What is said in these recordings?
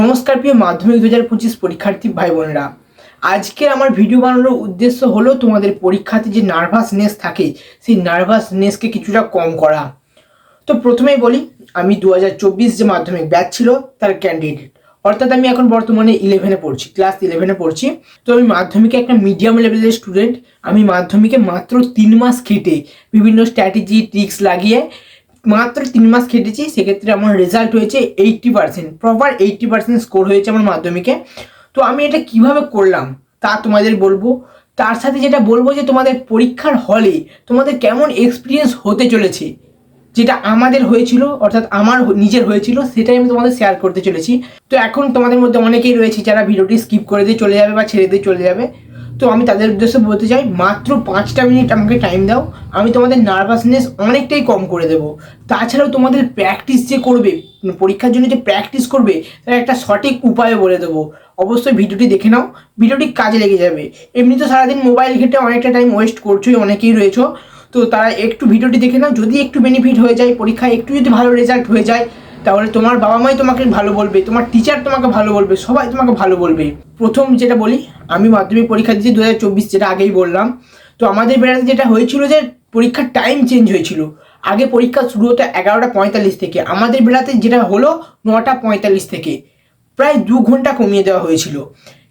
নমস্কার প্রিয় মাধ্যমিক দু হাজার পঁচিশ পরীক্ষার্থী ভাই বোনেরা। আজকে আমার ভিডিও বানানোর উদ্দেশ্য হলো তোমাদের পরীক্ষাতে যে নার্ভাসনেস থাকে, সেই নার্ভাসনেসকে কিছুটা কম করা। তো প্রথমেই বলি, আমি দু হাজার চব্বিশ যে মাধ্যমিক ব্যাচ ছিল, তার ক্যান্ডিডেট অর্থাৎ আমি এখন বর্তমানে ইলেভেনে পড়ছি ক্লাস ইলেভেনে পড়ছি। তো আমি মাধ্যমিকে একটা মিডিয়াম লেভেলের স্টুডেন্ট আমি মাধ্যমিকে মাত্র তিন মাস খেটে বিভিন্ন স্ট্র্যাটেজি ট্রিক্স লাগিয়ে মাত্র তিন মাস খেটেছি, সেক্ষেত্রে আমার রেজাল্ট হয়েছে eighty percent proper eighty percent score হয়েছে আমার মাধ্যমিকে। তো আমি এটা কীভাবে করলাম, তা তোমাদের বলব। তার সাথে যেটা বলব যে তোমাদের পরীক্ষার হলে তোমাদের কেমন এক্সপিরিয়েন্স হতে চলেছে, যেটা আমাদের হয়েছিল, অর্থাৎ আমার নিজের হয়েছিল, সেটাই আমি তোমাদের শেয়ার করতে চলেছি। তো এখন তোমাদের মধ্যে অনেকেই রয়েছে যারা ভিডিওটি স্কিপ করে দিয়ে চলে যাবে বা ছেড়ে দিয়ে চলে যাবে। তো আমি তাদের উদ্দেশ্যে বলতে চাই, মাত্র পাঁচটা মিনিট আমাকে টাইম দাও, আমি তোমাদের নার্ভাসনেস অনেকটাই কম করে দেবো। তাছাড়াও তোমাদের প্র্যাকটিস যে করবে, পরীক্ষার জন্য যে প্র্যাকটিস করবে, তার একটা সঠিক উপায় বলে দেবো। অবশ্যই ভিডিওটি দেখে নাও, ভিডিওটি কাজে লেগে যাবে। এমনি তো সারাদিন মোবাইল ঘেটে অনেকটা টাইম ওয়েস্ট করছোই, অনেকেই রয়েছো। তো তারা একটু ভিডিওটি দেখে নাও, যদি একটু বেনিফিট হয়ে যায় পরীক্ষায়, একটু যদি ভালো রেজাল্ট হয়ে যায় তাহলে তোমার বাবা মাই তোমাকে ভালো বলবে, তোমার টিচার তোমাকে ভালো বলবে, সবাই তোমাকে ভালো বলবে। প্রথম যেটা বলি, আমি মাধ্যমিক পরীক্ষা দিয়েছি দু হাজার চব্বিশ, যেটা আগেই বললাম। তো আমাদের বেড়াতে যেটা হয়েছিল যে, পরীক্ষার টাইম চেঞ্জ হয়েছিল। আগে পরীক্ষা শুরু হতো এগারোটা পঁয়তাল্লিশ থেকে। আমাদের বেড়াতে যেটা হলো, নটা পঁয়তাল্লিশ থেকে। প্রায় দু ঘণ্টা কমিয়ে দেওয়া হয়েছিল।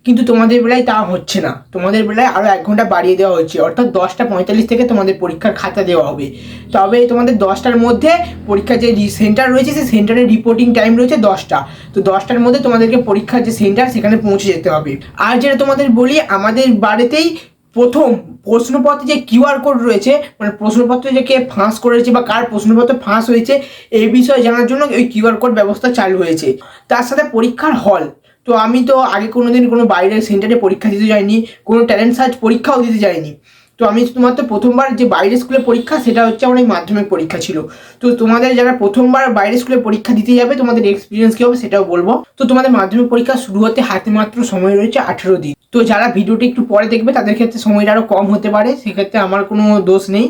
কিন্তু তোমাদের বেলায় তা হচ্ছে না। তোমাদের বেলায় আরও এক ঘণ্টা বাড়িয়ে দেওয়া হচ্ছে। অর্থাৎ দশটা পঁয়তাল্লিশ থেকে তোমাদের পরীক্ষার খাতা দেওয়া হবে। তবে তোমাদের দশটার মধ্যে পরীক্ষার যে সেন্টার রয়েছে, সেই সেন্টারের রিপোর্টিং টাইম রয়েছে দশটা। তো দশটার মধ্যে তোমাদেরকে পরীক্ষার যে সেন্টার সেখানে পৌঁছে যেতে হবে। আর যেটা তোমাদের বলি, আমাদের বাড়িতেই প্রথম প্রশ্নপত্রে যে কিউআর কোড রয়েছে মানে প্রশ্নপত্র যে কে ফাঁস করেছে বা কার প্রশ্নপত্র ফাঁস হয়েছে এই বিষয়ে জানার জন্য ওই কিউআর কোড ব্যবস্থা চালু হয়েছে। তার সাথে পরীক্ষার হল তো আমি তো আগে কোনো দিন কোনো বাইরের সেন্টারে পরীক্ষা দিতে যাইনি, কোনো ট্যালেন্ট সার্চ পরীক্ষাও দিতে যাইনি। তো আমি শুধুমাত্র প্রথমবার যে বাইরের স্কুলে পরীক্ষা, সেটা হচ্ছে আমার এই মাধ্যমিক পরীক্ষা ছিল। তো তোমাদের যারা প্রথমবার বাইরের স্কুলে পরীক্ষা দিতে যাবে, তোমাদের এক্সপিরিয়েন্স কী হবে সেটাও বলব। তো তোমাদের মাধ্যমিক পরীক্ষা শুরু হতে হাতে মাত্র সময় রয়েছে আঠেরো দিন। তো যারা ভিডিওটি একটু পরে দেখবে, তাদের ক্ষেত্রে সময়টা আরও কম হতে পারে, সেক্ষেত্রে আমার কোনো দোষ নেই।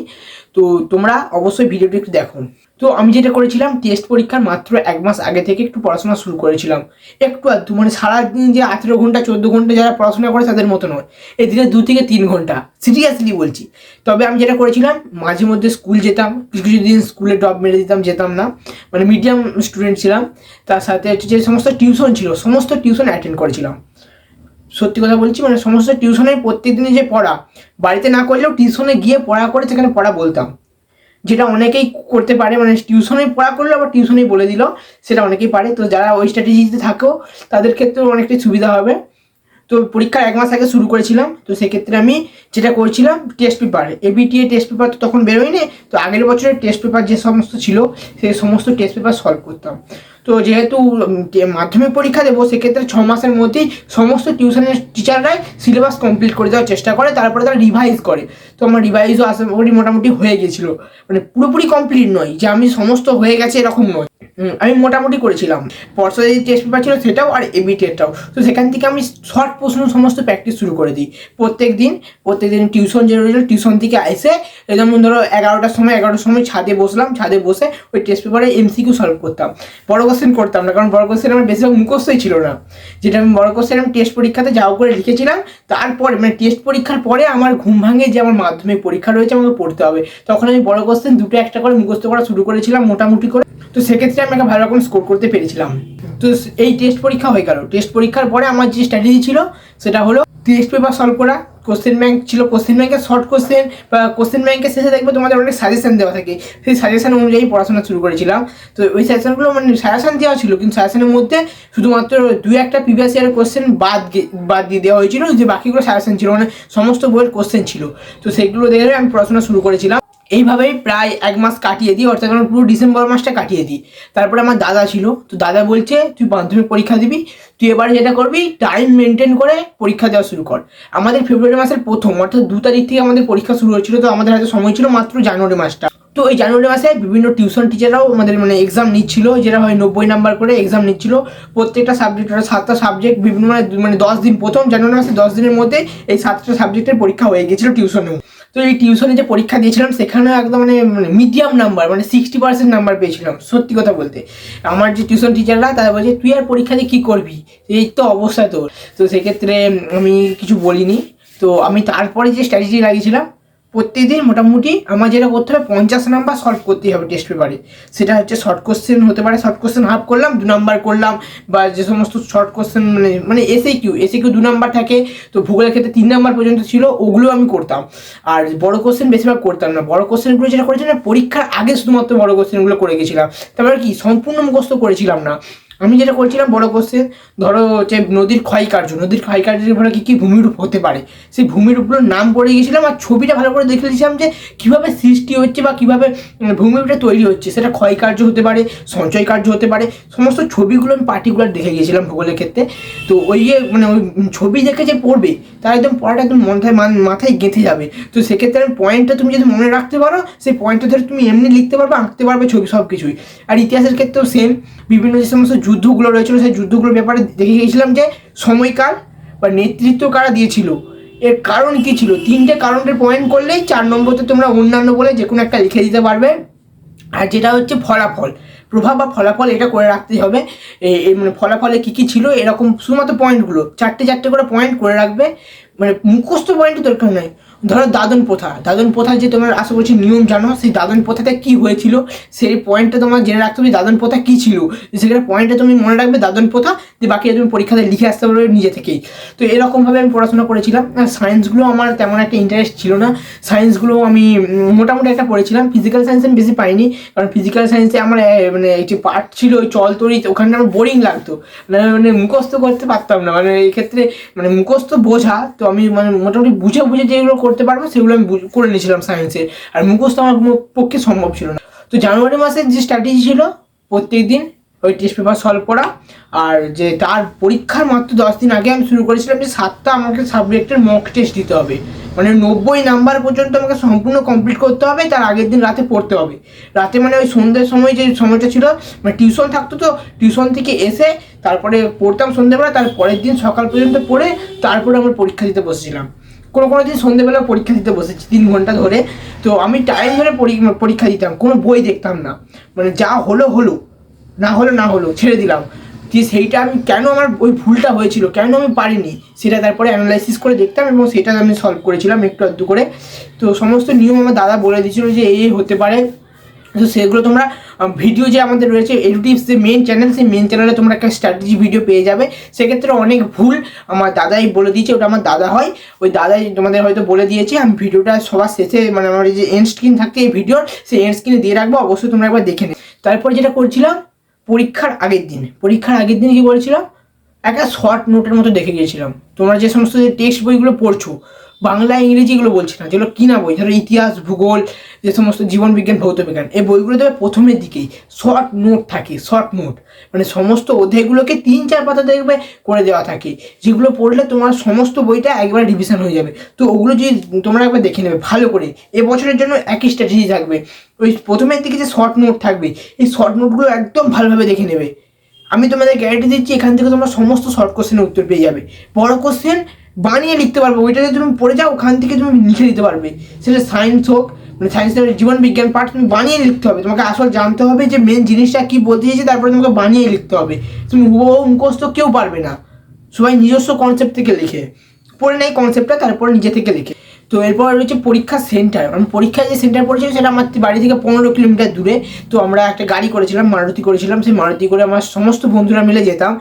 তো তোমরা অবশ্যই ভিডিওটি একটু দেখো। তো আমি যেটা করেছিলাম টেস্ট পরীক্ষার মাত্র এক মাস আগে থেকে একটু পড়াশোনা শুরু করেছিলাম। একটু আধটু মানে সারাদিন যে আঠেরো ঘণ্টা, চোদ্দ ঘণ্টা যারা পড়াশোনা করে তাদের মতো নয়। এই দিনে দু থেকে তিন ঘণ্টা সিরিয়াসলি বলছি। তবে আমি যেটা করেছিলাম, মাঝে মধ্যে স্কুল যেতাম, কিছু কিছু দিন স্কুলে ড্রপ মেরে দিতাম, যেতাম না। মানে মিডিয়াম স্টুডেন্ট ছিলাম, তার সাথে হচ্ছে যে সমস্ত টিউশন ছিল, সমস্ত টিউশন অ্যাটেন্ড করেছিলাম। সত্যি কথা বলছি মানে সমস্ত টিউশনে প্রত্যেক দিনে যে পড়া, বাড়িতে না করলেও টিউশনে গিয়ে পড়া করে সেখানে পড়া বলতাম। যেটা অনেকেই করতে পারে মানে টিউশনে পড়া করল, আবার টিউশনেই বলে দিল, সেটা অনেকেই পারে। তো যারা ওই স্ট্র্যাটেজিতে থাকো, তাদের ক্ষেত্রেও অনেকটাই সুবিধা হবে। তো পরীক্ষার এক মাস আগে শুরু করেছিলাম, তো সেক্ষেত্রে আমি যেটা করছিলাম test paper ABTA test paper তো তখন বেরোয়নি, তো আগের বছরের টেস্ট পেপার যে সমস্ত ছিল, সেই সমস্ত টেস্ট পেপার সলভ করতাম। তো যেহেতু মাধ্যমিক পরীক্ষা দেবো, সেক্ষেত্রে ছ মাসের মধ্যেই সমস্ত টিউশনের টিচাররাই সিলেবাস কমপ্লিট করে দেওয়ার চেষ্টা করে, তারপরে তারা রিভাইজ করে। তো আমার রিভাইজও আসে করি মোটামুটি হয়ে গেছিল। মানে পুরোপুরি কমপ্লিট নয়, যে আমি সমস্ত হয়ে গেছে এরকম নয়। আমি মোটামুটি করেছিলাম। পর্ষদের যে টেস্ট পেপার ছিল সেটাও আর এবি টেস্টটাও তো সেখান থেকে আমি শর্ট প্রশ্ন সমস্ত প্র্যাকটিস শুরু করে দিই। প্রত্যেক দিন প্রত্যেক দিন টিউশন যে রয়েছিল টিউশন থেকে এসে যেমন ধরো এগারোটার সময় এগারোটার সময় ছাদে বসলাম, ছাদে বসে ওই টেস্ট পেপারে এমসিকিউ সলভ করতাম। বড় কোশ্চেন করতাম না, কারণ বড় কোশ্চেন আমার বেশিরভাগ মুখস্থই ছিল না। যেটা আমি বড় কোশ্চেন আমি টেস্ট পরীক্ষাতে যাও করে লিখেছিলাম, তারপরে মানে টেস্ট পরীক্ষার পরে আমার ঘুম ভাঙে যে আমার মাধ্যমিক পরীক্ষা রয়েছে, আমাকে পড়তে হবে। তখন আমি বড় কোশ্চেন দুটো একটা করে মুখস্থ করা শুরু করেছিলাম মোটামুটি করে। তো সেক্ষেত্রে আমি একটা ভালো রকম স্কোর করতে পেরেছিলাম। তো এই টেস্ট পরীক্ষা হয়ে গেল। টেস্ট পরীক্ষার পরে আমার যে স্ট্র্যাটেজি ছিল, সেটা হলো টেস্ট পেপার সলভ করা। কোশ্চেন ব্যাংক ছিল কোশ্চেন ব্যাংকের শর্ট কোশ্চেন বা কোশ্চেন ব্যাংকের শেষে দেখবে তোমাদের অনেক সাজেশন দেওয়া থাকে। সেই সাজেশন অনুযায়ী পড়াশোনা শুরু করেছিলাম। তো ওই সাজেশনগুলো মানে সাজেশন দেওয়া ছিল, কিন্তু সাজেশনের মধ্যে শুধুমাত্র দু একটা প্রিভিয়াস ইয়ারের কোশ্চেন বাদ বাদ দিয়ে দেওয়া হয়েছিল। যে বাকিগুলো সাজেশন ছিল মানে সমস্ত বইয়ের কোশ্চেন ছিল। তো সেগুলো দেখে আমি পড়াশোনা শুরু করেছিলাম। এইভাবেই প্রায় এক মাস কাটিয়ে দিই, অর্থাৎ আমার পুরো ডিসেম্বর মাসটা কাটিয়ে দিই। তারপরে আমার দাদা ছিল, তো দাদা বলছে, তুই মাধ্যমিক পরীক্ষা দিবি, তুই এবারে যেটা করবি টাইম মেনটেন করে পরীক্ষা দেওয়া শুরু কর। আমাদের ফেব্রুয়ারি মাসের প্রথম, অর্থাৎ দু তারিখ থেকে আমাদের পরীক্ষা শুরু হয়েছিল, তো আমাদের হাতে সময় ছিল মাত্র জানুয়ারি মাসটা। তো এই জানুয়ারি মাসে বিভিন্ন টিউশন টিচাররাও আমাদের মানে এক্সাম নিচ্ছিল, যেটা হয় নব্বই নাম্বার করে এক্সাম নিচ্ছিল। প্রত্যেকটা সাবজেক্ট ওটা সাতটা সাবজেক্ট বিভিন্ন মানে মানে দশ দিন, প্রথম জানুয়ারি মাসে দশ দিনের মধ্যে এই সাতটা সাবজেক্টের পরীক্ষা হয়ে গেছিল টিউশনেও তো এই টিউশনে যে পরীক্ষা দিয়েছিলাম, সেখানে একদম মানে মিডিয়াম নাম্বার মানে সিক্সটি পার্সেন্ট নাম্বার পেয়েছিলাম, সত্যি কথা বলতে। আমার যে টিউশন টিচাররা তারা বলছে, তুই আর পরীক্ষা দিয়ে কী করবি? এই তো অবস্থা তোর। তো সেক্ষেত্রে আমি কিছু বলিনি। তো আমি তারপরে যে স্ট্র্যাটেজি লাগিয়েছিলাম প্রত্যেকদিন মোটামুটি আমার যেটা করতে হবে, পঞ্চাশ নাম্বার সলভ করতেই হবে টেস্ট পেপারে সেটা হচ্ছে শর্ট কোশ্চেন হতে পারে শর্ট কোশ্চেন হাফ করলাম, দু নাম্বার করলাম, বা যে সমস্ত শর্ট কোশ্চেন মানে মানে এসে কিউ এসে কিউ দু নাম্বার থাকে, তো ভূগোলের ক্ষেত্রে তিন নাম্বার পর্যন্ত ছিল, ওগুলো আমি করতাম। আর বড় কোশ্চেন বেশিরভাগ করতাম না। বড় কোশ্চেনগুলো যেটা করেছিলাম, পরীক্ষার আগে শুধুমাত্র বড় কোশ্চেনগুলো করে গেছিলাম। তারপরে কি, সম্পূর্ণ মুখস্থ করেছিলাম না। আমি যেটা করছিলাম, বড় কোশ্চেন ধরো হচ্ছে নদীর ক্ষয়কার্য, নদীর ক্ষয়কার্যের ফলে কী কী ভূমিরূপ হতে পারে? সেই ভূমিরূপগুলোর নাম পড়ে গেছিলাম আর ছবিটা ভালো করে দেখে দিয়েছিলাম যে কীভাবে সৃষ্টি হচ্ছে বা কীভাবে ভূমিরূপটা তৈরি হচ্ছে। সেটা ক্ষয়কার্য হতে পারে সঞ্চয় কার্য হতে পারে, সমস্ত ছবিগুলো আমি পার্টিকুলার দেখে গিয়েছিলাম ভূগোলের ক্ষেত্রে। তো ওই যে মানে ওই ছবি দেখে যে পড়বে, তার একদম পড়াটা একদম মাথায় মাথায় গেঁথে যাবে। তো সেক্ষেত্রে আমি পয়েন্টটা তুমি যদি মনে রাখতে পারো, সেই পয়েন্টটা ধরে তুমি এমনি লিখতে পারবে, আঁকতে পারবে ছবি সব কিছুই আর ইতিহাসের ক্ষেত্রেও সেম বিভিন্ন যে সমস্ত যুদ্ধগুলো রয়েছিল, সেই যুদ্ধগুলোর ব্যাপারে দেখে গিয়েছিলাম যে সময়কাল বা নেতৃত্ব কারা দিয়েছিল, এর কারণ কি ছিল? তিনটে কারণের পয়েন্ট করলেই চার নম্বরতে তোমরা অন্যান্য বলে যে কোনো একটা লিখে দিতে পারবে। আর যেটা হচ্ছে ফলাফল। প্রভাব বা ফলাফল এটা করে রাখতেই হবে। এ- এ মানে ফলাফলে কী কী ছিল, এরকম শুধুমাত্র পয়েন্টগুলো চারটে চারটে করে পয়েন্ট করে রাখবে। মানে মুখস্থ পয়েন্টের দরকার নয়। ধরো দাদন প্রথা। দাদন প্রথা যে তোমার আশা করছি নিয়ম জানো, সেই দাদন প্রথাতে কী হয়েছিল? সেই পয়েন্টটা তোমার জেনে রাখতে হবে দাদন প্রথা কী ছিল। সেখানে পয়েন্টটা তুমি মনে রাখবে দাদন প্রথা, যে বাকি তুমি পরীক্ষাতে লিখে আসতে পারবে নিজে থেকেই। তো এরকমভাবে আমি পড়াশোনা করেছিলাম। সায়েন্সগুলো আমার তেমন একটা ইন্টারেস্ট ছিল না। সায়েন্সগুলো আমি মোটামুটি একটা পড়েছিলাম। ফিজিক্যাল সায়েন্স আমি বেশি পাইনি। কারণ ফিজিক্যাল সায়েন্সে আমার মানে যে পার্ট ছিল ওই চল তড়িৎ। ওখানে আমার বোরিং লাগতো। মানে মানে মুখস্থ করতে পারতাম না। মানে এই ক্ষেত্রে মানে মুখস্থ বোঝা, তো আমি মানে মোটামুটি বুঝে বুঝে যেগুলো করতে পারব সেগুলো আমি করে নিয়েছিলাম সায়েন্সে আর মুখস্থ আমার পক্ষে সম্ভব ছিল না। তো জানুয়ারি মাসের যে স্ট্র্যাটেজি ছিল প্রত্যেক দিন ওই টেস্ট পেপার সলভ করা। আর যে তার পরীক্ষার মাত্র দশ দিন আগে আমি শুরু করেছিলাম যে সাতটা আমাকে সাবজেক্টের মক টেস্ট দিতে হবে। মানে নব্বই নাম্বার পর্যন্ত আমাকে সম্পূর্ণ কমপ্লিট করতে হবে, তার আগের দিন রাতে পড়তে হবে। রাতে মানে ওই সন্ধ্যের সময় যে সময়টা ছিল মানে টিউশন থাকতো তো টিউশন থেকে এসে তারপরে পড়তাম সন্ধ্যেবেলা তার পরের দিন সকাল পর্যন্ত পড়ে তারপরে আমার পরীক্ষা দিতে বসেছিলাম। কোনো কোনো দিন সন্ধ্যেবেলা পরীক্ষা দিতে বসেছি, তিন ঘণ্টা ধরে। তো আমি টাইম ধরে পরি- পরীক্ষা দিতাম, কোনো বই দেখতাম না। মানে যা হলো হলো। না হলো না হলো, ছেড়ে দিলাম। যে সেইটা আমি কেন আমার ওই ভুলটা হয়েছিল, কেন আমি পারিনি, সেটা তারপরে অ্যানালাইসিস করে দেখতাম এবং সেটা আমি সলভ করেছিলাম একটু আধটু করে। তো সমস্ত নিয়ম আমার দাদা বলে দিয়েছিল যে এই হতে পারে। তো সেগুলো তোমরা ভিডিও যে আমাদের রয়েছে এডুটিভস যে মেন চ্যানেল সেই মেন চ্যানেলে তোমরা একটা স্ট্র্যাটেজি ভিডিও পেয়ে যাবে। সেক্ষেত্রে অনেক ভুল আমার দাদাই বলে দিয়েছে, ওটা আমার দাদা হয়। ওই দাদাই তোমাদের হয়তো বলে দিয়েছে, আমি ভিডিওটা সবার শেষে মানে আমার যে এন্ড স্ক্রিন থাকে এই ভিডিওর সেই এন্ড স্ক্রিনে দিয়ে রাখব, অবশ্যই তোমরা একবার দেখে নেবে। তারপর যেটা করছিলাম, পরীক্ষার আগের দিন, পরীক্ষার আগের দিন কি করেছিলাম? একটা শর্ট নোটের মতো দেখে গিয়েছিলাম। তোমরা যে সমস্ত যে টেক্সট বইগুলো পড়ছো বাংলা ইংরেজিগুলো বলছি না, যেগুলো কিনা বই, ধরো ইতিহাস, ভূগোল যে সমস্ত জীবন বিজ্ঞান, ভৌত বিজ্ঞান, এই বইগুলো দেবে প্রথমের দিকেই শর্ট নোট থাকে শর্ট নোট মানে সমস্ত অধ্যায়গুলোকে তিন, চার পাতা দেখবে করে দেওয়া থাকে, যেগুলো পড়লে তোমার সমস্ত বইটা একবার রিভিশন হয়ে যাবে, তো ওগুলো যদি তোমরা একবার দেখে নেবে, ভালো করে এবছরের জন্য একই স্ট্র্যাটেজি থাকবে, ওই প্রথমের দিকে যে শর্ট নোট থাকবে, এই শর্ট নোটগুলো একদম ভালোভাবে দেখে নেবে, আমি তোমাদের গ্যারান্টি দিচ্ছি, এখান থেকে তোমরা সমস্ত শর্ট কোশ্চেনের উত্তর পেয়ে যাবে, বড় কোশ্চেন বানিয়ে লিখতে পারবে, ওইটা যদি তুমি পড়ে যাও, ওখান থেকে তুমি লিখে দিতে পারবে। সেটা সায়েন্স হোক মানে সায়েন্সের জীবন বিজ্ঞান পাঠ তুমি বানিয়ে লিখতে হবে। তোমাকে আসল জানতে হবে যে মেন জিনিসটা কী বলতে চাইছে, তারপরে তোমাকে বানিয়ে লিখতে হবে। তুমি হুবহু মুখস্থ কেউ পারবে না। সবাই নিজস্ব কনসেপ্ট থেকে লিখে। পড়ে নেয় কনসেপ্টটা তারপরে নিজে থেকে লিখে। তো এরপর রয়েছে পরীক্ষা সেন্টার আমি পরীক্ষায় যে সেন্টার পড়েছিল সেটা আমার বাড়ি থেকে পনেরো কিলোমিটার দূরে। তো আমরা একটা গাড়ি করেছিলাম, মারুতি করেছিলাম। সেই মারুতি করে আমার সমস্ত বন্ধুরা মিলে যেতাম।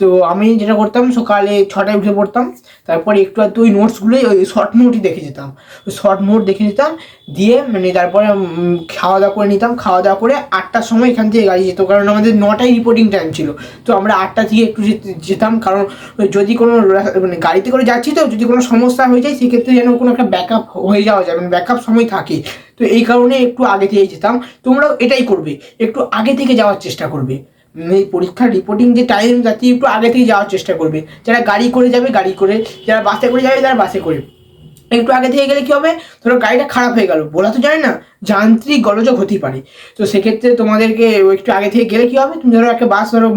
তো আমি যেটা করতাম, সকালে ছটায় উঠে পড়তাম। তারপর একটু আধটু ওই নোটসগুলোই ওই শর্ট নোটই দেখে যেতাম। ওই শর্ট নোট দেখে যেতাম, দিয়ে মানে তারপরে খাওয়া দাওয়া করে নিতাম। খাওয়া দাওয়া করে আটটার সময় এখান থেকে গাড়ি যেত, কারণ আমাদের নটায় রিপোর্টিং টাইম ছিল। তো আমরা আটটা থেকে একটু যেতাম, কারণ যদি কোনো মানে গাড়িতে করে যাচ্ছি তো, যদি কোনো সমস্যা হয়ে যায়, সেক্ষেত্রে যেন কোনো একটা ব্যাকআপ হয়ে যাওয়া যায় মানে ব্যাকআপ সময় থাকে। তো এই কারণে একটু আগে থেকে যেতাম, তোমরাও এটাই করবে, একটু আগে থেকে যাওয়ার চেষ্টা করবে। এই পরীক্ষার রিপোর্টিং যে টাইম যাতে একটু আগে থেকে যাওয়ার চেষ্টা করবে। যারা গাড়ি করে যাবে, গাড়ি করে, যারা বাসে করে যাবে, তারা বাসে করে। একটু আগে থেকে গেলে কি হবে? ধরো গাড়িটা খারাপ হয়ে গেল। বলা তো যায় না, যান্ত্রিক গলযোগ হতেই পারে। তো সেক্ষেত্রে তোমাদেরকে একটু আগে থেকে গেলে কি হবে? তুমি ধরো একটা বাস ধরো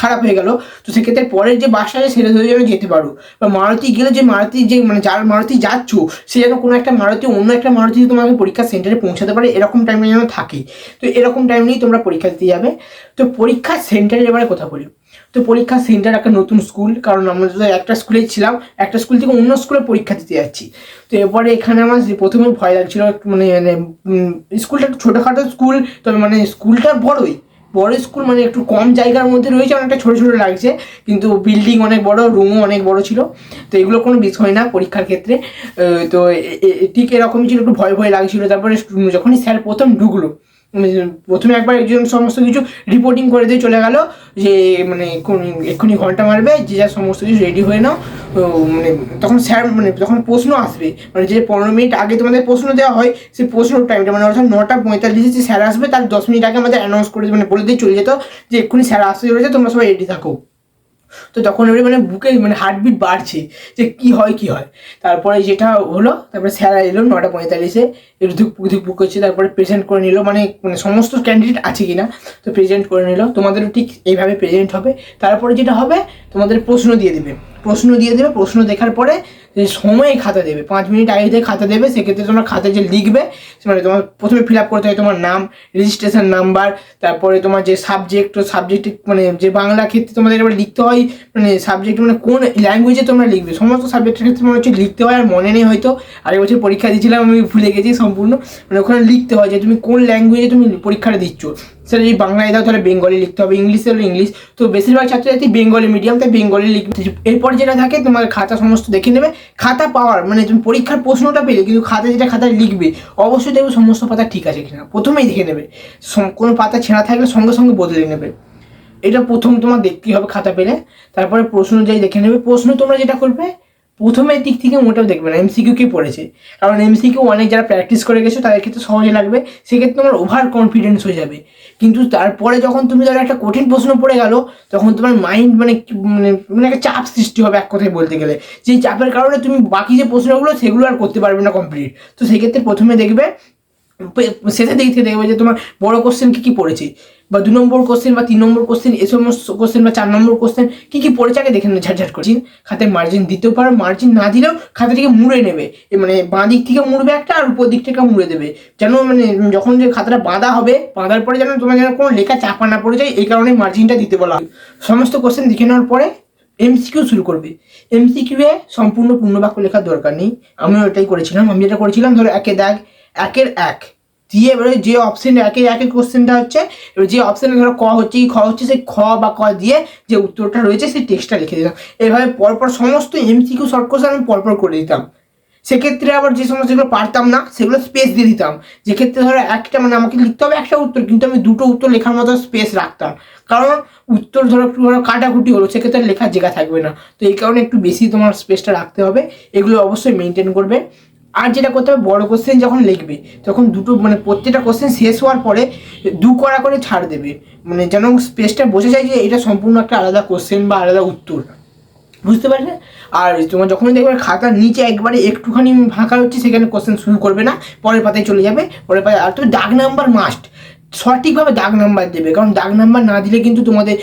খারাপ হয়ে গেল। তো সেক্ষেত্রে পরের যে বাসটা আছে, সেটা ধরে যেন যেতে পারো। বা মারুতি গেলে যে মারুতি যে মানে যার মারুতি যাচ্ছ, সে যেন কোনো একটা মারুতি, অন্য একটা মারুতি তোমাকে পরীক্ষা সেন্টারে পৌঁছাতে পারে, এরকম টাইমে যেন থাকে। তো এরকম টাইম নিয়েই তোমরা পরীক্ষা দিতে যাবে। তো পরীক্ষা সেন্টারের এবারে কথা বলি। তো পরীক্ষা সেন্টার একটা নতুন স্কুল, কারণ আমরা তো একটা স্কুলে ছিলাম, একটা স্কুল থেকে অন্য স্কুলে পরীক্ষা দিতে যাচ্ছি। তো এরপরে এখানে আমার প্রথমে ভয় লাগছিল মানে মানে স্কুলটা একটু ছোটোখাটো স্কুল, তবে মানে স্কুলটা বড়ই। বড় স্কুল মানে একটু কম জায়গার মধ্যে রয়েছে, অনেকটা ছোটো ছোটো লাগছে, কিন্তু বিল্ডিং অনেক বড়, রুমও অনেক বড় ছিল। তো এগুলো কোনো বিষয় না পরীক্ষার ক্ষেত্রে। তো ঠিক এরকমই ছিল, একটু ভয় ভয় লাগছিল। তারপরে যখনই স্যার প্রথম ঢুকলো প্রথমে একবার একজন সমস্ত কিছু রিপোর্টিং করে দিয়ে চলে গেল যে মানে এক্ষুনি ঘণ্টা মারবে, যে যা সমস্ত কিছু রেডি হয়ে নাও। মানে তখন স্যার মানে তখন প্রশ্ন আসবে। মানে যে পনেরো মিনিট আগে তোমাদের প্রশ্ন দেওয়া হয়, সেই প্রশ্ন টাইমটা মানে অর্থাৎ নটা পঁয়তাল্লিশে যে স্যার আসবে, তার দশ মিনিট আগে আমাদের অ্যানাউন্স করে মানে বলে দিয়ে চলে যেত যে, এক্ষুনি স্যার আসতে চলেছে, তোমরা সবাই রেডি থাকো। তো তখন ওর মানে বুকে মানে হার্টবিট বাড়ছে যে কি হয় কি হয়। তারপরে যেটা হলো, তারপরে স্যার এলো নটা পঁয়তাল্লিশে ধুকপুক ধুকপুক করছে, তারপরে প্রেজেন্ট করে নিল মানে মানে সমস্ত ক্যান্ডিডেট আছে কিনা, তো প্রেজেন্ট করে নিল। তোমাদেরও ঠিক এইভাবে প্রেজেন্ট হবে। তারপরে যেটা হবে, তোমাদের প্রশ্ন দিয়ে দেবে। প্রশ্ন দিয়ে দেবে, প্রশ্ন দেখার পরে সময়ে খাতা দেবে। পাঁচ মিনিট আগে থেকে খাতা দেবে, সেক্ষেত্রে তোমার খাতায় যে লিখবে মানে তোমার প্রথমে ফিল আপ করতে হয় তোমার নাম রেজিস্ট্রেশন নাম্বার তারপরে তোমার যে সাবজেক্ট সাবজেক্ট মানে যে বাংলা ক্ষেত্রে তোমাদের এবার লিখতে হয় মানে সাবজেক্ট মানে কোন ল্যাঙ্গুয়েজে তোমরা লিখবে। সমস্ত সাবজেক্টের ক্ষেত্রে মনে হচ্ছে লিখতে হয়, আর মনে নেই হয়তো। আগের বছর পরীক্ষা দিয়েছিলাম, আমি ভুলে গেছি, সম্পূর্ণ। মানে ওখানে লিখতে হয় যে তুমি কোন ল্যাঙ্গুয়েজে তুমি পরীক্ষাটা দিচ্ছ। সেটা যদি বাংলায় দাও তাহলে বেঙ্গলি লিখতে হবে, ইংলিশে হলে ইংলিশ। তো বেশিরভাগ ছাত্রছাত্রী বেঙ্গলি মিডিয়াম তাই বেঙ্গলি লিখবে। এরপর যেটা থাকে, তোমার খাতা সমস্ত দেখে নেবে। খাতা পাওয়ার মানে তুমি পরীক্ষার প্রশ্নটা পেলে, কিন্তু খাতা যেটা খাতায় লিখবে, অবশ্যই দেখবে সমস্ত পাতা ঠিক আছে কিনা। প্রথমেই দেখে নেবে। কোনো পাতা ছেঁড়া থাকলে সঙ্গে সঙ্গে বদলে নেবে। এটা প্রথম তোমার দেখতেই হবে খাতা পেলে। তারপরে প্রশ্ন অনুযায়ী দেখে নেবে। প্রশ্ন তোমরা যেটা করবে প্রথমের দিক থেকে মোটেও দেখবে না এমসিকিউ কি পড়েছে। কারণ এমসিকিউ অনেক যারা প্র্যাকটিস করে গেছো, তাদের ক্ষেত্রে সহজে লাগবে, সেক্ষেত্রে তোমার ওভার কনফিডেন্স হয়ে যাবে। কিন্তু তারপরে যখন তুমি ধরো একটা কঠিন প্রশ্ন পড়ে গেলো, তখন তোমার মাইন্ড মানে মানে একটা চাপ সৃষ্টি হবে এক কথায় বলতে গেলে। যেই চাপের কারণে তুমি বাকি যে প্রশ্নগুলো, সেগুলো আর করতে পারবে না কমপ্লিট তো সেক্ষেত্রে প্রথমে দেখবে শেষের দিক থেকে দেখবে যে তোমার বড় কোশ্চেন কি কি পড়েছে? বা দু নম্বর কোশ্চেন বা তিন নম্বর কোশ্চেন এ সমস্ত কোশ্চেন বা চার নম্বর কোশ্চেন কি কি পড়েছে আগে দেখে নেবে ঝাটঝাট করছি খাতে মার্জিন দিতেও পারো মার্জিন না দিলেও খাতাটিকে মুড়ে নেবে। মানে বাঁ দিক থেকে মুড়বে একটা আর উপর দিক থেকে মুড়ে দেবে। যেন মানে যখন যে খাতাটা বাঁধা হবে, বাঁধার পরে যেন তোমার যেন কোনো লেখা চাপা না পড়ে যায়, এই কারণে মার্জিনটা দিতে বলা সমস্ত কোশ্চেন দেখে নেওয়ার পরে এমসিকিউ শুরু করবে। এমসিকিউ এ সম্পূর্ণ পূর্ণবাক্য লেখার দরকার নেই। আমিও এটাই করেছিলাম, আমি যেটা করেছিলাম, ধরো একে দাগ একের এক। দিয়ে এবারে যে অপশন একে একের কোশ্চেনটা হচ্ছে, এবার যে অপশনে ধরো ক হচ্ছে, কি খ হচ্ছে, সেই খ বা ক দিয়ে যে উত্তরটা রয়েছে, সেই টেক্সটটা লিখে দিতাম এভাবে পরপর সমস্ত এমসিকিউ শর্ট কোশ্চেন আমি পরপর করে দিতাম। সেক্ষেত্রে আবার যে সমস্ত যেগুলো পারতাম না, সেগুলো স্পেস দিয়ে দিতাম। যেক্ষেত্রে ধরো একটা মানে আমাকে লিখতে হবে একটা উত্তর, কিন্তু আমি দুটো উত্তর লেখার মতো স্পেস রাখতাম। কারণ উত্তর ধরো একটু ধরো কাটাকুটি হলো, সেক্ষেত্রে লেখার জায়গা থাকবে না। তো এই কারণে একটু বেশি তোমার স্পেসটা রাখতে হবে। এগুলো অবশ্যই মেনটেন করবে। আর যেটা করতে হবে, বড় কোশ্চেন যখন লিখবে, তখন দুটো মানে প্রত্যেকটা কোশ্চেন শেষ হওয়ার পরে দু করা করে ছাড় দেবে। মানে যেন স্পেসটা বোঝা যায় যে এটা সম্পূর্ণ একটা আলাদা কোশ্চেন বা আলাদা উত্তর। বুঝতে পারলে? আর তোমার যখন দেখবে খাতার নিচে একবারে একটুখানি ফাঁকা হচ্ছে, সেখানে কোশ্চেন শুরু করবে না, পরের পাতায় চলে যাবে, পরের পাতায় আর তো ডাক নাম্বার মাস্ট সঠিকভাবে দাগ নাম্বার দেবে। কারণ দাগ নাম্বার না দিলে কিন্তু তোমাদের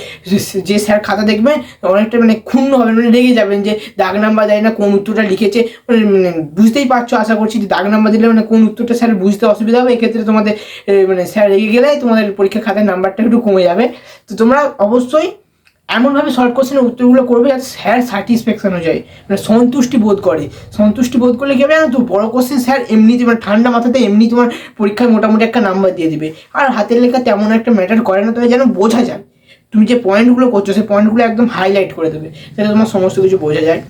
যে- স্যার খাতা দেখবে, অনেকটা মানে ক্ষুণ্ণ হবে মানে রেগে যাবেন যে দাগ নাম্বার দেয় না কোন উত্তরটা লিখেছে। মানে মানে বুঝতেই পারছ, আশা করছি যে দাগ নাম্বার দিলে মানে কোন উত্তরটা স্যার বুঝতে অসুবিধা হবে। এক্ষেত্রে তোমাদের মানে স্যার রেগে গেলে তোমাদের পরীক্ষা খাতার নাম্বারটা একটু কমে যাবে। তো তোমরা অবশ্যই এমনভাবে শর্ট কোশ্চেনের উত্তরগুলো করবে যাতে স্যার স্যাটিসফ্যাকশন হয়ে যায় মানে সন্তুষ্টি বোধ করে। সন্তুষ্টি বোধ করলে কি হবে জানো তো? বড় কোশ্চেন স্যার এমনিতে তোমার ঠান্ডা মাথাতে এমনি তোমার পরীক্ষায় মোটামুটি একটা নাম্বার দিয়ে দেবে। আর হাতের লেখা তেমন একটা ম্যাটার করে না, তবে যেন বোঝা যায়। তুমি যে পয়েন্টগুলো করছ, সেই পয়েন্টগুলো একদম হাইলাইট করে দেবে। যাতে তোমার সমস্ত কিছু বোঝা যায়।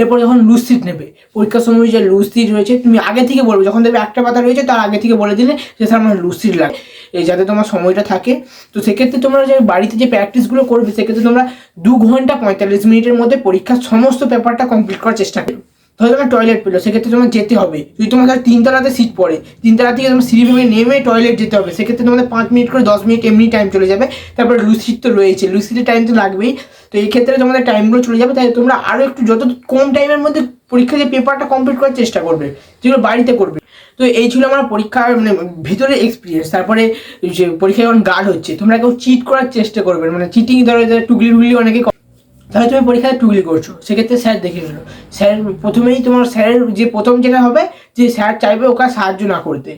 এরপর যখন লুজ সিট নেবে, পরীক্ষার সময় যে লুজ সিট রয়েছে, তুমি আগে থেকে বলবে, যখন দেখবে একটা পাতা রয়েছে, তার আগে থেকে বলে দিলে যে স্যার আমার লুজ সিট লাগে। এই যাতে তোমার সময়টা থাকে। তো সেক্ষেত্রে তোমরা যে বাড়িতে যে প্র্যাকটিসগুলো করবে, সেক্ষেত্রে তোমরা দু ঘণ্টা পঁয়তাল্লিশ মিনিটের মধ্যে পরীক্ষার সমস্ত পেপারটা কমপ্লিট করার চেষ্টা করবে। ধরো তোমার টয়লেট পেল, সেক্ষেত্রে তোমার যেতে হবে। যদি তোমার ধর তিনতলাতে সিট পড়ে তিনতলা থেকে তোমার সিঁড়ি ভেঙে নেমে টয়লেট যেতে হবে, সেক্ষেত্রে তোমাদের পাঁচ মিনিট করে দশ মিনিট এমনি টাইম চলে যাবে। তারপরে লুসিড তো রয়েছে লুসিডের টাইম তো লাগবেই। তো এই ক্ষেত্রে তোমাদের টাইমগুলো চলে যাবে তাই তোমরা আরও একটু যত কম টাইমের মধ্যে পরীক্ষা দিয়ে পেপারটা কমপ্লিট করার চেষ্টা করবে, যেগুলো বাড়িতে করবে। তো এই ছিল আমার পরীক্ষার মানে ভিতরে এক্সপিরিয়েন্স তারপরে যে পরীক্ষায় যখন গার্ড হচ্ছে, তোমরা কেউ চিট করার চেষ্টা করবে মানে চিটিং ধরো যে টুগলি টুগলি অনেকে। তাহলে তুমি পরীক্ষায় টুগলি করছ। সেক্ষেত্রে স্যার দেখে নিল স্যার প্রথমেই তোমার স্যারের যে প্রথম যেটা হবে, যে স্যার চাইবে ওকে সাহায্য না করতে।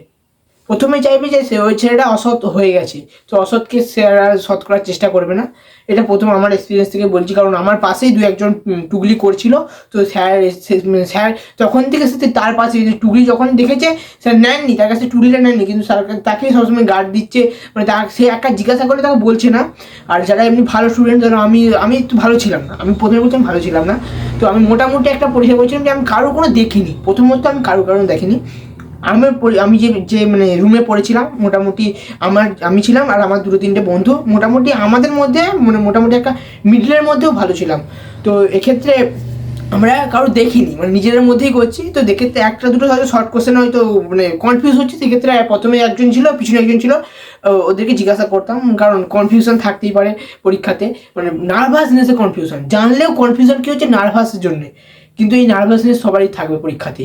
প্রথমে চাইবে যে সে ওই ছেলেটা অসৎ হয়ে গেছে। তো অসৎকে স্যার আর সৎ করার চেষ্টা করবে না। এটা প্রথম আমার এক্সপিরিয়েন্স থেকে বলছি, কারণ আমার পাশেই দু একজন টুগলি করছিল। তো স্যার স্যার তখন থেকে সে তার পাশে যে টুগলি যখন দেখেছে, স্যার নেননি, তার কাছে টুগলিটা নেননি, কিন্তু স্যার তাকেই সবসময় গার্ড দিচ্ছে। মানে তা সে একা জিজ্ঞাসা করে তাকে বলছে না। আর যারা এমনি ভালো স্টুডেন্ট ধরো আমি আমি একটু ভালো ছিলাম না। আমি প্রথমে প্রথম ভালো ছিলাম না। তো আমি মোটামুটি একটা পরীক্ষা করেছিলাম যে আমি কারও কোনো দেখিনি। প্রথমত আমি কারও কারণ দেখিনি। আমার আমি যে যে মানে রুমে পড়েছিলাম, মোটামুটি আমার, আমি ছিলাম আর আমার দুটো তিনটে বন্ধু, মোটামুটি আমাদের মধ্যে মানে মোটামুটি একটা মিডলের মধ্যেও ভালো ছিলাম। তো এক্ষেত্রে আমরা কারও দেখিনি মানে নিজেদের মধ্যেই করছি, তো দেখে একটা দুটো হয়তো শর্ট কোশ্চেন হয়তো মানে কনফিউজ হচ্ছে, সেক্ষেত্রে প্রথমে একজন ছিল, পিছনে একজন ছিল ওদেরকে জিজ্ঞাসা করতাম, কারণ কনফিউশন থাকতেই পারে পরীক্ষাতে মানে নার্ভাসনেসে কনফিউশন জানলেও কনফিউশন কী হচ্ছে? নার্ভাসের জন্যে। কিন্তু এই নার্ভাসনেস সবারই থাকবে পরীক্ষাতে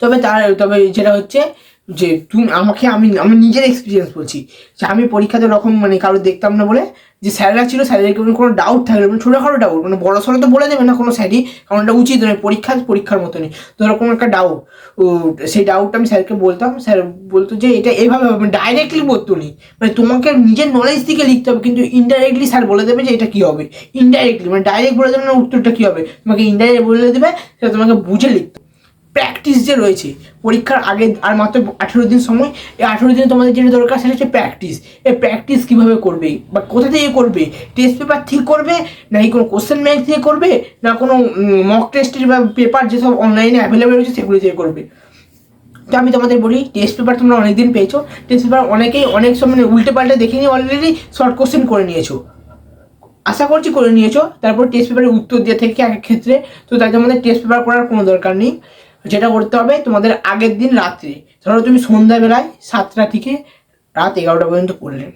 তবে তার, তবে যেটা হচ্ছে যে তুমি, আমাকে আমি আমি নিজের এক্সপিরিয়েন্স বলছি যে আমি পরীক্ষাতে ওরকম মানে কারও দেখতাম না বলে যে স্যাররা ছিল স্যারের কোনো কোনো ডাউট থাকলে মানে ছোটোখাটো ডাউট মানে বড় সড়ো তো বলে দেবে না কোনো স্যারই, কারণ এটা উচিত নয়, পরীক্ষা, পরীক্ষার মতনই। ধরো কোনো একটা ডাউট সেই ডাউটটা আমি স্যারকে বলতাম, স্যার বলতো যে এটা এভাবে মানে ডাইরেক্টলি বলতো নি মানে তোমাকে নিজের নলেজ থেকে লিখতে হবে, কিন্তু ইনডাইরেক্টলি স্যার বলে দেবে যে এটা কী হবে। ইনডাইরেক্টলি মানে ডাইরেক্ট বলে দেবে না উত্তরটা কী হবে। তোমাকে ইনডাইরেক্ট বলে দেবে সেটা তোমাকে বুঝে লিখতে। প্র্যাকটিস যে রয়েছে, পরীক্ষার আগে আর মাত্র আঠেরো দিন সময়, এই আঠেরো দিনে তোমাদের যেটা দরকার সেটা হচ্ছে প্র্যাকটিস এই প্র্যাকটিস কীভাবে করবে বা কোথা থেকে করবে? টেস্ট পেপার থেকে করবে? নাকি কোনো কোশ্চেন ব্যাংক থেকে করবে? না কোনো মক টেস্টের বা পেপার যেসব অনলাইনে অ্যাভেলেবেল রয়েছে সেগুলি থেকে করবে? তো আমি তোমাদের বলি টেস্ট পেপার তোমরা অনেকদিন পেয়েছ। টেস্ট পেপার অনেকেই অনেক সময় মানে উল্টে পাল্টে দেখে নিয়ে অলরেডি শর্ট কোশ্চেন করে নিয়েছো। আশা করছি করে নিয়েছো। তারপর টেস্ট পেপারের উত্তর দিয়ে থেকে এক ক্ষেত্রে। তো তাই তোমাদের টেস্ট পেপার করার কোনো দরকার নেই। যেটা করতে হবে তোমাদের আগের দিন রাত্রে। ধরো তুমি সন্ধ্যাবেলায় সাতটা থেকে রাত এগারোটা পর্যন্ত পড়লে।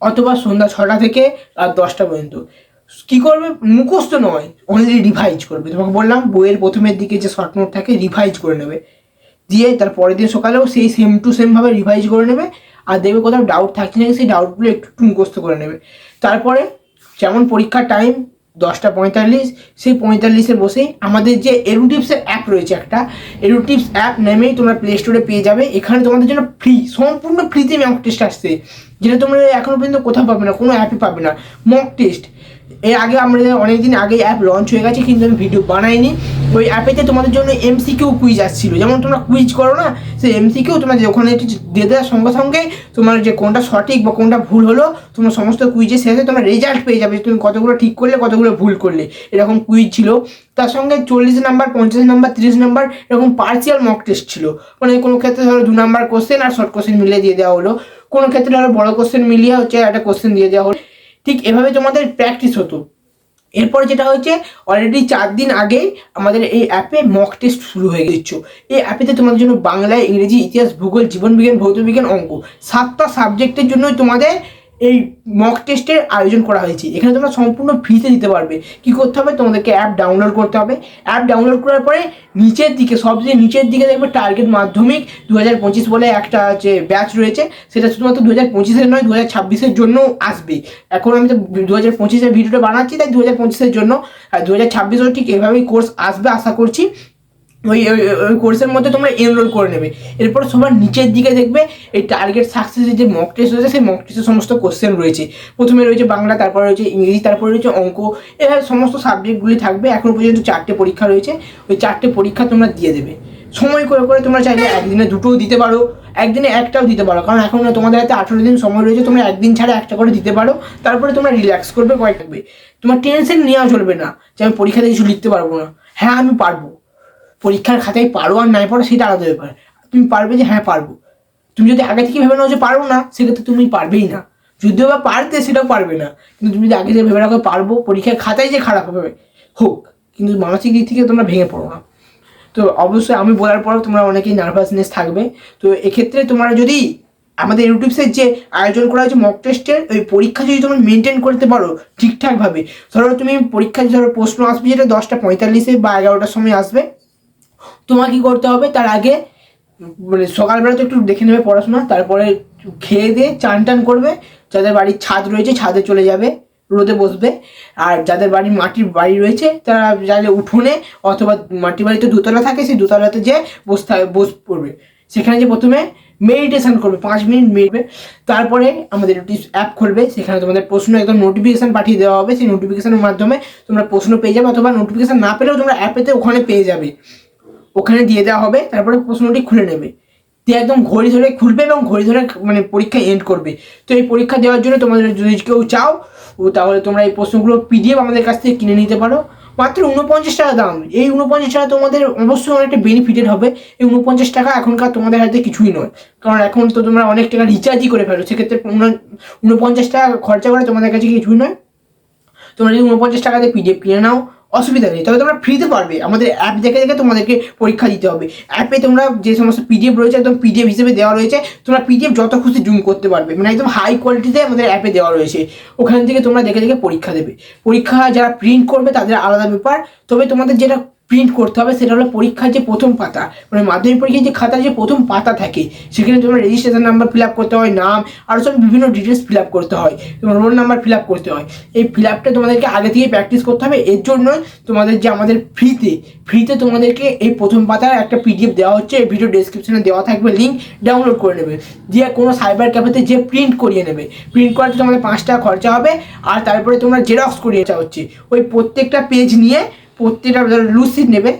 অথবা সন্ধ্যা ছটা থেকে রাত দশটা পর্যন্ত। কী করবে? মুখস্থ নয়। অনলি রিভাইজ করবে। তোমাকে বললাম, বইয়ের প্রথমের দিকে যে শর্ট নোট থাকে রিভাইজ করে নেবে। দিয়ে তার পরের দিন সকালেও সেই সেম টু সেমভাবে রিভাইজ করে নেবে। আর দেখবে কোথাও ডাউট থাকছে নাকি সেই ডাউটগুলো একটু একটু মুখস্থ করে নেবে। তারপরে যেমন পরীক্ষার টাইম দশটা পঁয়তাল্লিশ, সেই পঁয়তাল্লিশে বসেই আমাদের যে এরুটিপসের অ্যাপ রয়েছে একটা এরুটিপস অ্যাপ নেমেই তোমরা প্লে স্টোরে পেয়ে যাবে। এখানে তোমাদের জন্য ফ্রি সম্পূর্ণ ফ্রিতে মক টেস্ট আসছে। যেটা তোমরা এখনও পর্যন্ত কোথাও পাবে না, কোনো অ্যাপে পাবে না। মক টেস্ট এর আগে আমরা অনেক দিন আগে অ্যাপ লঞ্চ হয়ে গেছে, কিন্তু আমি ভিডিও বানাইনি। ওই অ্যাপেতে তোমাদের জন্য এমসিকিউ কুইজ আসছিল। যেমন তোমরা কুইজ করো না, সেই এমসিকিউ তোমার ওখানে একটু দিয়ে দেওয়ার সঙ্গে সঙ্গে তোমার যে কোনটা সঠিক বা কোনটা ভুল হলো, তোমার সমস্ত কুইজের শেষে তোমার রেজাল্ট পেয়ে যাবে তুমি কতগুলো ঠিক করলে, কতগুলো ভুল করলে। এরকম কুইজ ছিল। তার সঙ্গে চল্লিশ নাম্বার পঞ্চাশ নাম্বার তিরিশ নাম্বার এরকম পার্সিয়াল মক টেস্ট ছিল। মানে কোনো ক্ষেত্রে ধরো দু নাম্বার কোশ্চেন আর শর্ট কোশ্চেন মিলিয়ে দিয়ে দেওয়া হলো। কোনো ক্ষেত্রে ধরো বড় কোশ্চেন মিলিয়ে হচ্ছে একটা কোশ্চেন দিয়ে দেওয়া হলো। ঠিক এভাবে তোমাদের প্র্যাকটিস হতো। এরপর যেটা হয়েছে অলরেডি চার দিন আগেই আমাদের এই অ্যাপে মক টেস্ট শুরু হয়ে গেছে এই অ্যাপেতে তোমাদের জন্য বাংলা ইংরেজি, ইতিহাস, ভূগোল জীবনবিজ্ঞান ভৌতবিজ্ঞান অঙ্ক, সাতটা সাবজেক্টের জন্যই তোমাদের এই মক টেস্টের আয়োজন করা হয়েছে। এখানে তোমরা সম্পূর্ণ ফ্রিতে দিতে পারবে। কি করতে হবে? তোমাদেরকে অ্যাপ ডাউনলোড করতে হবে। অ্যাপ ডাউনলোড করার পরে নিচের দিকে, সবচেয়ে নিচের দিকে দেখবে টার্গেট মাধ্যমিক দু হাজার পঁচিশ বলে একটা যে ব্যাচ রয়েছে, সেটা শুধুমাত্র দু হাজার পঁচিশের নয় দু হাজার ছাব্বিশের জন্য আসবে। এখন আমি তো দু হাজার পঁচিশের ভিডিওটা বানাচ্ছি, তাই দু হাজার পঁচিশের জন্য, আর দু হাজার ছাব্বিশেও ঠিক এভাবেই কোর্স আসবে, আশা করছি। ওই, ওই- কোর্সের মধ্যে তোমরা এনরোল করে নেবে। এরপর সবার নিচের দিকে দেখবে, এই টার্গেট সাকসেসের যে মক টেস্ট রয়েছে সেই মক টেস্টের সমস্ত কোশ্চেন রয়েছে। প্রথমে রয়েছে বাংলা, তারপরে রয়েছে ইংরেজি, তারপরে রয়েছে অঙ্ক। এভাবে সমস্ত সাবজেক্টগুলি থাকবে। এখনও পর্যন্ত চারটে পরীক্ষা রয়েছে। ওই চারটে পরীক্ষা তোমরা দিয়ে দেবে। সময় করে করে তোমরা চাইলে একদিনে দুটোও দিতে পারো। একদিনে একটাও দিতে পারো। কারণ এখন তোমাদের হাতে আঠেরো দিন সময় রয়েছে। তোমরা একদিন ছাড়া একটা করে দিতে পারো। তারপরে তোমরা রিল্যাক্স করবে, কয়েক থাকবে। তোমার টেনশন নেওয়া চলবে না যে আমি পরীক্ষাতে কিছু লিখতে পারব না। হ্যাঁ আমি পারব। পরীক্ষার খাতায় পারো আর নাই পারো সেটা আলাদা ব্যাপার। তুমি পারবে যে হ্যাঁ পারব। তুমি যদি আগে থেকে ভেবে নাও যে পারব না, সেক্ষেত্রে তুমি পারবেই না। যদিও বা পারতে, সেটাও পারবে না। কিন্তু তুমি যদি আগে থেকে ভেবে রাখো পারব, পরীক্ষার খাতায় যে খারাপ হবে, হোক। কিন্তু মানসিক দিক থেকে তোমরা ভেঙে পড়ো না। তো অবশ্যই আমি বলার পরও তোমরা অনেকেই নার্ভাসনেস থাকবে। তো এক্ষেত্রে তোমরা যদি আমাদের ইউটিউবসের যে আয়োজন করা হয়েছে মক টেস্টের ওই পরীক্ষা যদি তোমরা মেনটেন করতে পারো ঠিকঠাকভাবে, ধরো তুমি পরীক্ষা, ধরো প্রশ্ন আসবে যেটা দশটা পঁয়তাল্লিশে বা এগারোটার সময় আসবে। তোমার কি করতে হবে? তার আগে মানে সকালবেলা তো একটু দেখে নেবে পড়াশোনা, তারপরে খেয়ে দিয়ে চান টান করবে। যাদের বাড়ির ছাদ রয়েছে, ছাদে চলে যাবে, রোদে বসবে। আর যাদের বাড়ি মাটির বাড়ি রয়েছে, তারা যাদের উঠোনে অথবা মাটির বাড়িতে দোতলা থাকে, সেই দোতলাতে যে বসতে বস পড়বে। সেখানে যে প্রথমে মেডিটেশন করবে, পাঁচ মিনিট মেরবে তারপরে আমাদের একটি অ্যাপ খুলবে, সেখানে তোমাদের প্রশ্ন একদম নোটিফিকেশান পাঠিয়ে দেওয়া হবে। সেই নোটিফিকেশানের মাধ্যমে তোমরা প্রশ্ন পেয়ে যাবে, অথবা নোটিফিকেশান না পেলেও তোমরা অ্যাপেতে ওখানে পেয়ে যাবে। ওখানে দিয়ে দেওয়া হবে, তারপরে প্রশ্নটি খুলে নেবে। দিয়ে একদম ঘড়ি ধরে খুলবে এবং ঘড়ি ধরে মানে পরীক্ষা এন্ড করবে। তো এই পরীক্ষা দেওয়ার জন্য তোমাদের যদি কেউ চাও তাহলে তোমরা এই প্রশ্নগুলো পিডিএফ আমাদের কাছ থেকে কিনে নিতে পারো। মাত্র উনপঞ্চাশ টাকা দাম। এই উনপঞ্চাশ টাকা তোমাদের অবশ্যই অনেকটা বেনিফিটেড হবে। এই উনপঞ্চাশ টাকা এখনকার তোমাদের হাতে কিছুই নয়। কারণ এখন তো তোমরা অনেক টাকা রিচার্জই করে ফেলো। সেক্ষেত্রে উন- উনপঞ্চাশ টাকা খরচা করে তোমাদের কাছে কিছুই নয়। তোমরা যদি উনপঞ্চাশ টাকাতে পিডিএফ কিনে নাও অসুবিধা নেই। তবে তোমরা ফ্রিতে পারবে। আমাদের অ্যাপ দেখে দেখে তোমাদেরকে পরীক্ষা দিতে হবে। অ্যাপে তোমরা যে সমস্ত পিডিএফ রয়েছে, একদম পিডিএফ হিসেবে দেওয়া রয়েছে, তোমরা পিডিএফ যত খুশি জুম করতে পারবে। মানে একদম হাই কোয়ালিটিতে আমাদের অ্যাপে দেওয়া রয়েছে। ওখান থেকে তোমরা দেখে দেখে পরীক্ষা দেবে। পরীক্ষা যারা প্রিন্ট করবে, তাদের আলাদা ব্যাপার। তবে তোমাদের যেটা প্রিন্ট করতে হবে, সেটা হলো পরীক্ষার যে প্রথম পাতা। মানে মাধ্যমিক পরীক্ষার যে খাতার যে প্রথম পাতা থাকে, সেখানে তোমার রেজিস্ট্রেশন নাম্বার ফিল করতে হয়, নাম আরও সব বিভিন্ন ডিটেলস ফিল করতে হয় রোল নাম্বার ফিল করতে হয়। এই ফিল আপটা তোমাদেরকে আগে থেকে প্র্যাকটিস করতে হবে, এর জন্যই তোমাদের যে আমাদের ফ্রিতে ফ্রিতে তোমাদেরকে এই প্রথম পাতার একটা পিডিএফ দেওয়া হচ্ছে, এই ভিডিও ডেসক্রিপশনে দেওয়া থাকবে লিঙ্ক ডাউনলোড করে নেবে। দিয়ে কোনো সাইবার ক্যাফেতে যে প্রিন্ট করিয়ে নেবে। প্রিন্ট করাতে তোমাদের পাঁচ টাকা খরচা হবে, আর তারপরে তোমরা জেরক্স করিয়ে হচ্ছে। ওই প্রত্যেকটা পেজ নিয়ে প্রত্যেকটা লুসিড নেবে।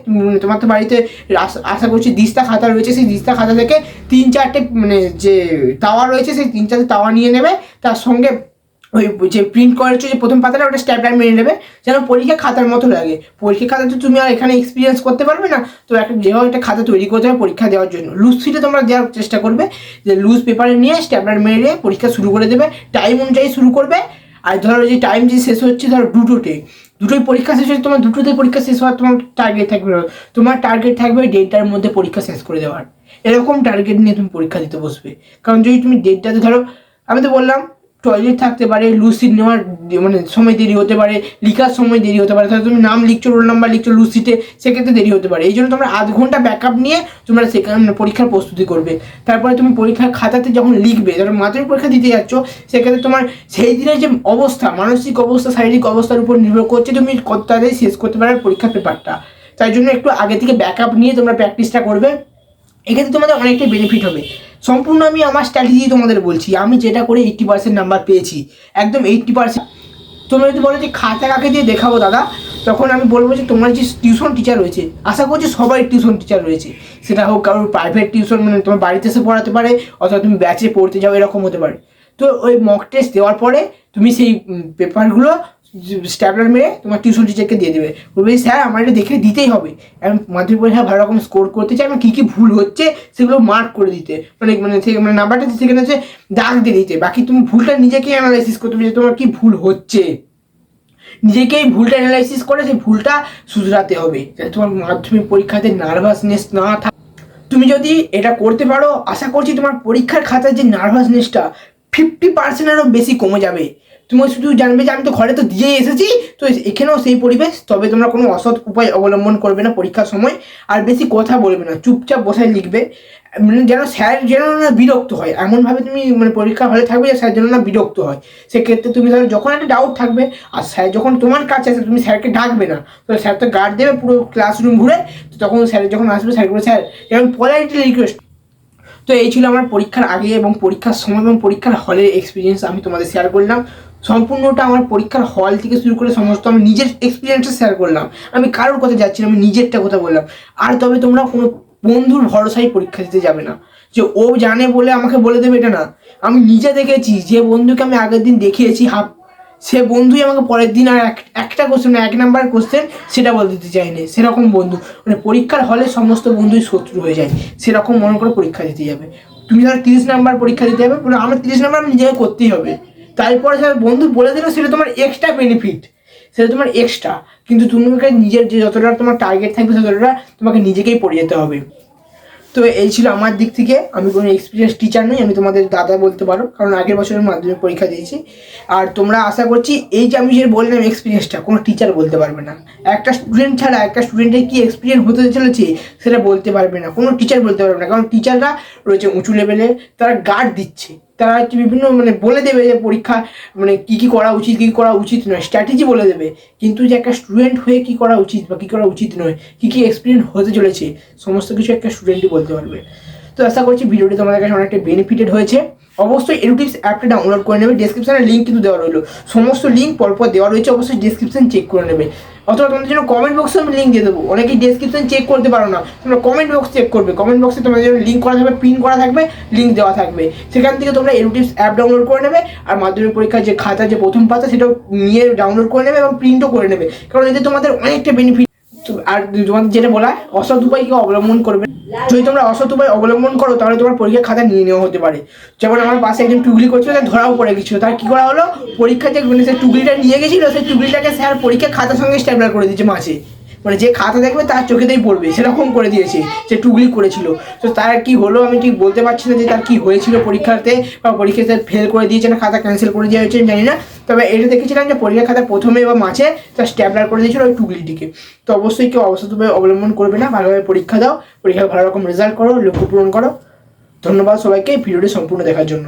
তোমার তো বাড়িতে আশা- আশা করছি দিস্তা খাতা রয়েছে, সেই দিস্তা খাতা থেকে তিন চারটে মানে যে তাওয়া রয়েছে, সেই তিন চারটে তাওয়া নিয়ে নেবে। তার সঙ্গে ওই যে প্রিন্ট করেছ যে প্রথম পাতাটা, ওটা স্ট্যাপলার মেরে নেবে। যেন পরীক্ষা খাতার মতো লাগে। পরীক্ষা খাতা তো তুমি আর এখানে এক্সপিরিয়েন্স করতে পারবে না। তো একটা যেভাবে একটা খাতা তৈরি করতে হবে পরীক্ষা দেওয়ার জন্য। লুজ সিটে তোমরা দেওয়ার চেষ্টা করবে। যে লুজ পেপারে নিয়ে স্ট্যাপলার মেরে পরীক্ষা শুরু করে দেবে। টাইম অনুযায়ী শুরু করবে। আর ধরো যে টাইম যে শেষ হচ্ছে, ধরো দুটোতে। দুটোই পরীক্ষা শেষ হয়ে তোমার দুটোতে পরীক্ষা শেষ হওয়ার তোমার টার্গেট থাকবে। তোমার টার্গেট থাকবে ডেটটার মধ্যে পরীক্ষা শেষ করে দেওয়ার। এরকম টার্গেট নিয়ে তুমি পরীক্ষা দিতে বসবে। কারণ যদি তুমি ডেটটাতে ধরো, আমি তো বললাম টয়লেট থাকতে পারে লুসিড নেওয়ার মানে সময় দেরি হতে পারে, লিখার সময় দেরি হতে পারে, তাহলে তুমি নাম লিখছো রোল নাম্বার লিখছো লুসিটে সেক্ষেত্রে দেরি হতে পারে। এই জন্য তোমরা আধ ঘণ্টা ব্যাকআপ নিয়ে তোমরা সেখানে পরীক্ষার প্রস্তুতি করবে। তারপরে তুমি পরীক্ষার খাতাতে যখন লিখবে, ধরো মাধ্যমিক পরীক্ষা দিতে যাচ্ছ, সেক্ষেত্রে তোমার সেই দিনের যে অবস্থা, মানসিক অবস্থা, শারীরিক অবস্থার উপর নির্ভর করছে, তুমি কত তাড়াতাড়ি শেষ করতে পারবে পরীক্ষার পেপারটা তাই জন্য একটু আগে থেকে ব্যাকআপ নিয়ে তোমরা প্র্যাকটিসটা করবে। এক্ষেত্রে তোমাদের অনেকটাই বেনিফিট হবে। সম্পূর্ণ আমি আমার স্ট্র্যাটেজি তোমাদের বলছি। আমি যেটা করে এইট্টি পার্সেন্ট নাম্বার পেয়েছি, একদম এইট্টি পার্সেন্ট তোমরা যদি বলো যে খাতা কাকে দিয়ে দেখাবো দাদা, তখন আমি বলব যে তোমার যে টিউশন টিচার রয়েছে, আশা করছি সবাই টিউশন টিচার রয়েছে। সেটা হোক কারোর প্রাইভেট টিউশন মানে তোমার বাড়িতে এসে পড়াতে পারে, অথবা তুমি ব্যাচে পড়তে যাও, এরকম হতে পারে। তো ওই মক টেস্ট দেওয়ার পরে তুমি সেই পেপারগুলো স্ট্যাপলার মেরে তোমার টিউশন টিচারকে দিয়ে দেবে। বলবে, স্যার, আমার এটা দেখে দিতেই হবে। আমি মাধ্যমিক পরীক্ষা ভালো রকম স্কোর করতে চাই আমার কী কী ভুল হচ্ছে সেগুলো মার্ক করে দিতে। মানে মানে মানে নাম্বারটা সেখানে হচ্ছে দাগ দিয়ে দিতে। বাকি তুমি ভুলটা নিজেকে অ্যানালাইসিস করতে যে তোমার কী ভুল হচ্ছে। নিজেকেই ভুলটা অ্যানালাইসিস করে সেই ভুলটা শুধরাতে হবে, যাতে তোমার মাধ্যমিক পরীক্ষাতে নার্ভাসনেস না থাকে তুমি যদি এটা করতে পারো, আশা করছি তোমার পরীক্ষার খাতার যে নার্ভাসনেসটা ফিফটি পার্সেন্টেরও বেশি কমে যাবে। তুমি শুধু জানবে যে আমি তো ঘরে তো দিয়েই এসেছি, তো এখানেও সেই পরিবেশ, তবে তোমরা কোনো অসৎ উপায় অবলম্বন করবে না পরীক্ষার সময়, আর বেশি কথা বলবে না, চুপচাপ বসায় লিখবে। মানে যেন স্যার যেন না বিরক্ত হয়, এমনভাবে তুমি মানে পরীক্ষা হলে থাকবে যে স্যার যেন না বিরক্ত হয়। সেক্ষেত্রে তুমি ধরো যখন একটা ডাউট থাকবে, আর স্যার যখন তোমার কাছে আসে, তুমি স্যারকে ডাকবে না তো স্যার তো গার্ড দেবে পুরো ক্লাসরুম ঘুরে, তো তখন স্যার যখন আসবে, স্যার বলে স্যার, যেমন পলাইটলি রিকোয়েস্ট তো এই ছিল আমার পরীক্ষার আগে এবং পরীক্ষার সময় এবং পরীক্ষার হলের এক্সপিরিয়েন্স আমি তোমাদের শেয়ার করলাম। সম্পূর্ণটা আমার পরীক্ষার হল থেকে শুরু করে সমস্ত আমি নিজের এক্সপিরিয়েন্সটা শেয়ার করলাম। আমি কারোর কথা যাচ্ছি না আমি নিজেরটা কথা বললাম। আর তবে তোমরা কোনো বন্ধুর ভরসায় পরীক্ষা দিতে যাবে না। যে ও জানে বলে আমাকে বলে দেবে এটা না। আমি নিজে দেখেছি, যে বন্ধুকে আমি আগের দিন দেখিয়েছি, হাফ সে বন্ধুই আমাকে পরের দিন আর এক- একটা কোশ্চেন এক নাম্বার কোশ্চেন সেটা বলে দিতে চায়নি। সেরকম বন্ধু। মানে পরীক্ষার হলে সমস্ত বন্ধুই শত্রু হয়ে যায়। সেরকম মনে করে পরীক্ষা দিতে যাবে। তুমি ধরো তিরিশ নাম্বার পরীক্ষা দিতে যাবে আমার তিরিশ নাম্বার আমি নিজেকে করতেই হবে। তারপরে স্যার বন্ধু বলে দিল, সেটা তোমার এক্সট্রা বেনিফিট সেটা তোমার এক্সট্রা কিন্তু তোমাকে নিজের যে যতটা তোমার টার্গেট থাকবে, ততটা তোমাকে নিজেকেই পড়ে যেতে হবে। তো এই ছিল আমার দিক থেকে। আমি কোনো এক্সপিরিয়েন্স টিচার নই, আমি তোমাদের দাদা বলতে পারো, কারণ আগের বছরের মাধ্যমিক পরীক্ষা দিয়েছি। আর তোমরা আশা করছি এই যে আমি যে বললাম এক্সপিরিয়েন্সটা কোনো টিচার বলতে পারবে না। একটা স্টুডেন্ট ছাড়া একটা স্টুডেন্টের কী এক্সপিরিয়েন্স হতে চলেছে, সেটা বলতে পারবে না। কোনো টিচার বলতে পারবে না, কারণ টিচাররা রয়েছে উঁচু লেভেলে তারা গার্ড দিচ্ছে। তারা হচ্ছে বিভিন্ন মানে বলে দেবে যে পরীক্ষা মানে কী কী করা উচিত, কী করা উচিত নয়। স্ট্র্যাটেজি বলে দেবে। কিন্তু যে একটা স্টুডেন্ট হয়ে কী করা উচিত বা কী করা উচিত নয়, কী কী এক্সপিরিয়েন্স হতে চলেছে, সমস্ত কিছু একটা স্টুডেন্টই বলতে পারবে। তো আশা করছি ভিডিওটি তোমাদের কাছে অনেকটা বেনিফিটেড হয়েছে। অবশ্যই এডুটিক্স অ্যাপটা ডাউনলোড করে নেবে। ডেসক্রিপশনে লিঙ্ক কিন্তু দেওয়া রইল। সমস্ত লিঙ্ক পরপর দেওয়া রয়েছে, অবশ্যই ডেসক্রিপশন চেক করে নেবে। অথবা তোমাদের জন্য কমেন্ট বক্সে আমি লিঙ্ক দিয়ে দেবো। অনেকেই ডেসক্রিপশন চেক করতে পারো না। তোমরা কমেন্ট বক্স চেক করবে। কমেন্ট বক্সে তোমাদের জন্য লিঙ্ক করা থাকবে পিন করা থাকবে লিঙ্ক দেওয়া থাকবে। সেখান থেকে তোমরা এডুটিক্স অ্যাপ ডাউনলোড করে নেবে আর মাধ্যমিক পরীক্ষার যে খাতা, যে প্রথম পাতা, সেটাও নিয়ে ডাউনলোড করে নেবে এবং প্রিন্টও করে নেবে। কারণ এতে তোমাদের অনেকটা বেনিফিট আর তোমাদের যেটা বলা হয়, উপায় কেউ অবলম্বন করবে। যদি তোমরা অসৎ উপায় অবলম্বন করো তাহলে তোমার পরীক্ষার খাতা নিয়ে নেওয়া হতে পারে। যেমন আমার পাশে একজন টুগলি করছিল তার ধরাও পড়ে গেছিল। তার কি করা হলো? পরীক্ষা যে মানে সে টুগলিটা নিয়ে গেছিল সেই টুগলিটাকে স্যার পরীক্ষা খাতার সঙ্গে স্ট্যাপলার করে দিয়েছে মাঝে মানে যে খাতা দেখবে তার চোখেতেই পড়বে, সেরকম করে দিয়েছে যে টুগলি করেছিল। তো তার কি হলো আমি ঠিক বলতে পারছি না যে তার কি হয়েছিল পরীক্ষাতে, বা পরীক্ষাতে ফেল করে দিয়েছে না খাতা ক্যান্সেল করে দেওয়া হয়েছে জানি না। তবে এটা দেখেছিলাম যে পরীক্ষা খাতা প্রথমে বা মাঝে তার স্ট্যাপলার করে দিয়েছিল ওই টুগলিটিকে তো অবশ্যই কেউ অবশ্যই অবলম্বন করবে না, ভালোভাবে পরীক্ষা দাও পরীক্ষা ভালো রকম রেজাল্ট করো, লক্ষ্য পূরণ করো। ধন্যবাদ সবাইকে ভিডিওটি সম্পূর্ণ দেখার জন্য।